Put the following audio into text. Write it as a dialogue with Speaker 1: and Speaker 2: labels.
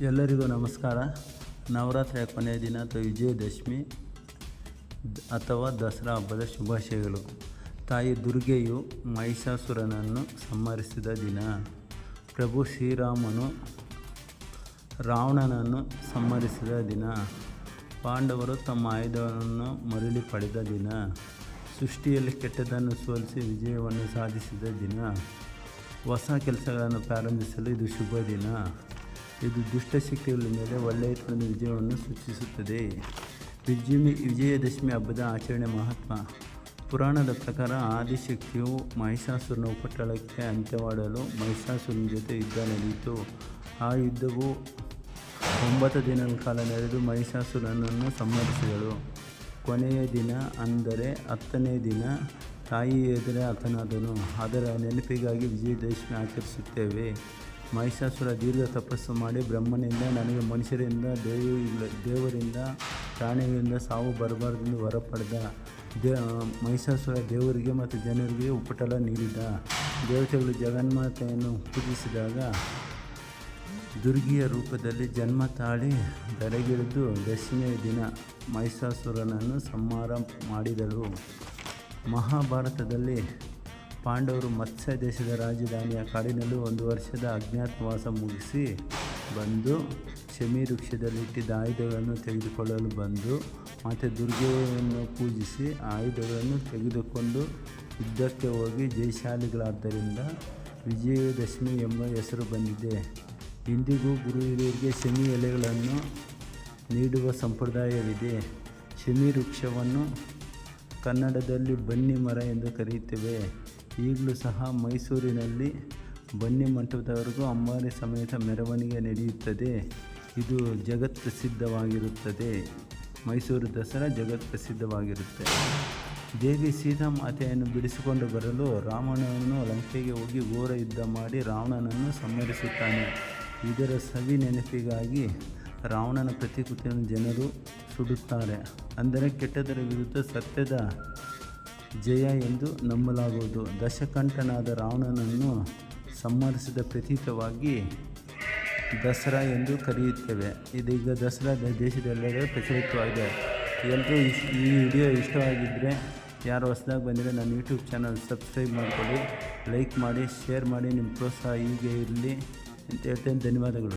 Speaker 1: ಎಲ್ಲರಿಗೂ ನಮಸ್ಕಾರ. ನವರಾತ್ರಿಯ ಕೊನೆಯ ದಿನ ಅಥವಾ ವಿಜಯದಶಮಿ ಅಥವಾ ದಸರಾ ಹಬ್ಬದ ಶುಭಾಶಯಗಳು. ತಾಯಿ ದುರ್ಗೆಯು ಮಹಿಷಾಸುರನನ್ನು ಸಂಹರಿಸಿದ ದಿನ. ಪ್ರಭು ಶ್ರೀರಾಮನು ರಾವಣನನ್ನು ಸಂಹರಿಸಿದ ದಿನ. ಪಾಂಡವರು ತಮ್ಮ ಆಯುಧವನ್ನು ಮರಳಿ ಪಡೆದ ದಿನ. ಸೃಷ್ಟಿಯಲ್ಲಿ ಕೆಟ್ಟದನ್ನು ಸೋಲಿಸಿ ವಿಜಯವನ್ನು ಸಾಧಿಸಿದ ದಿನ. ಹೊಸ ಕೆಲಸಗಳನ್ನು ಪ್ರಾರಂಭಿಸಲು ಇದು ಶುಭ ದಿನ. ಇದು ದುಷ್ಟಶಕ್ತಿಗಳ ಮೇಲೆ ಒಳ್ಳೆಯತನದ ವಿಜಯವನ್ನು ಸೂಚಿಸುತ್ತದೆ ವಿಜಯಮಿ ವಿಜಯದಶಮಿ ಹಬ್ಬದ ಆಚರಣೆ ಮಹತ್ವ ಪುರಾಣದ ಪ್ರಕಾರ ಆದಿಶಕ್ತಿಯು ಮಹಿಷಾಸುರನ ಉಪಟಳಕ್ಕೆ ಅಂತ್ಯವಾಡಲು ಮಹಿಷಾಸುರನ ಜೊತೆ ಯುದ್ಧ ನಡೆಯಿತು. ಆ ಯುದ್ಧವು ಒಂಬತ್ತು ದಿನಗಳ ಕಾಲ ನಡೆದು ಮಹಿಷಾಸುರನನ್ನು ಸಂಹರಿಸಿದಳು. ಕೊನೆಯ ದಿನ ಅಂದರೆ ಹತ್ತನೇ ದಿನ ತಾಯಿ ಎದುರೇ ಹತನಾದನು ಅದರ ನೆನಪಿಗಾಗಿ ವಿಜಯದಶಮಿ ಆಚರಿಸುತ್ತೇವೆ. ಮಹಿಷಾಸುರ ದೀರ್ಘ ತಪಸ್ಸು ಮಾಡಿ ಬ್ರಹ್ಮನಿಂದ ನನಗೆ ಮನುಷ್ಯರಿಂದ, ದೇವಿಯಿಂದ, ದೇವರಿಂದ, ಪ್ರಾಣಿಗಳಿಂದ ಸಾವು ಬರಬಾರ್ದೆಂದು ವರ ಪಡೆದ ದೇ ಮಹಿಷಾಸುರ ದೇವರಿಗೆ ಮತ್ತು ಜನರಿಗೆ ಉಪಟಲ ನೀಡಿದ. ದೇವತೆಗಳು ಜಗನ್ಮಾತೆಯನ್ನು ಪೂಜಿಸಿದಾಗ ದುರ್ಗಿಯ ರೂಪದಲ್ಲಿ ಜನ್ಮ ತಾಳಿ ಬೆಳಗಿಳಿದು ದಶಮಿಯ ದಿನ ಮಹಿಷಾಸುರನನ್ನು ಸಂಹಾರ ಮಾಡಿದರು. ಮಹಾಭಾರತದಲ್ಲಿ ಪಾಂಡವರು ಮತ್ಸ್ಯ ದೇಶದ ರಾಜಧಾನಿಯ ಕಾಡಿನಲ್ಲೂ ಒಂದು ವರ್ಷದ ಅಜ್ಞಾತವಾಸ ಮುಗಿಸಿ ಬಂದು ಶಮಿ ವೃಕ್ಷದಲ್ಲಿ ಇಟ್ಟಿದ್ದ ಆಯುಧಗಳನ್ನು ತೆಗೆದುಕೊಳ್ಳಲು ಬಂದು ಮತ್ತು ದುರ್ಗೆಯನ್ನು ಪೂಜಿಸಿ ಆಯುಧಗಳನ್ನು ತೆಗೆದುಕೊಂಡು ಯುದ್ಧಕ್ಕೆ ಹೋಗಿ ಜಯಶಾಲಿಗಳಾದ್ದರಿಂದ ವಿಜಯದಶಮಿ ಎಂಬ ಹೆಸರು ಬಂದಿದೆ. ಇಂದಿಗೂ ಗುರು ಹಿರಿಯರಿಗೆ ಶಮಿ ಎಲೆಗಳನ್ನು ನೀಡುವ ಸಂಪ್ರದಾಯವಿದೆ. ಶಮಿ ವೃಕ್ಷವನ್ನು ಕನ್ನಡದಲ್ಲಿ ಬನ್ನಿ ಮರ ಎಂದು ಕರೆಯುತ್ತೇವೆ. ಈಗಲೂ ಸಹ ಮೈಸೂರಿನಲ್ಲಿ ಬನ್ನಿ ಮಂಟಪದವರೆಗೂ ಅಂಬಾರಿ ಸಮೇತ ಮೆರವಣಿಗೆ ನಡೆಯುತ್ತದೆ. ಇದು ಜಗತ್ಪ್ರಸಿದ್ಧವಾಗಿರುತ್ತದೆ ಮೈಸೂರು ದಸರಾ ಜಗತ್ಪ್ರಸಿದ್ಧವಾಗಿರುತ್ತೆ ದೇವಿ ದೇವಿ ಸೀತಾಮಾತೆಯನ್ನು ಬಿಡಿಸಿಕೊಂಡು ಬರಲು ರಾವಣನನ್ನು ಲಂಕೆಗೆ ಹೋಗಿ ಘೋರ ಯುದ್ಧ ಮಾಡಿ ರಾವಣನನ್ನು ಸಂಹರಿಸುತ್ತಾನೆ. ಇದರ ಸವಿ ನೆನಪಿಗಾಗಿ ರಾವಣನ ಪ್ರತಿಕೃತಿಯನ್ನು ಜನರು ಸುಡುತ್ತಾರೆ. ಅಂದರೆ ಕೆಟ್ಟದರ ವಿರುದ್ಧ ಸತ್ಯದ ಜಯ ಎಂದು ನಂಬಲಾಗುವುದು. ದಶಕಂಠನಾದ ರಾವಣನನ್ನು ಸಂಹರಿಸಿದ ಪ್ರತೀಕವಾಗಿ ದಸರಾ ಎಂದು ಕರೆಯುತ್ತೇವೆ. ಇದೀಗ ದಸರಾ ದೇಶದೆಲ್ಲೆಡೆ ಪ್ರಚಲಿತವಾಗಿದೆ. ಎಲ್ಲರೂ ಈ ವಿಡಿಯೋ ಇಷ್ಟವಾಗಿದ್ದರೆ ಯಾರು ಹೊಸದಾಗಿ ಬಂದರೆ ನನ್ನ ಯೂಟ್ಯೂಬ್ ಚಾನಲ್ ಸಬ್ಸ್ಕ್ರೈಬ್ ಮಾಡಿಕೊಳ್ಳಿ, ಲೈಕ್ ಮಾಡಿ, ಶೇರ್ ಮಾಡಿ ನಿಮ್ಮ ಪ್ರೋತ್ಸಾಹ ಹೀಗೆ ಇರಲಿ. ಅಂತ ಹೇಳ್ತೇನೆ. ಧನ್ಯವಾದಗಳು.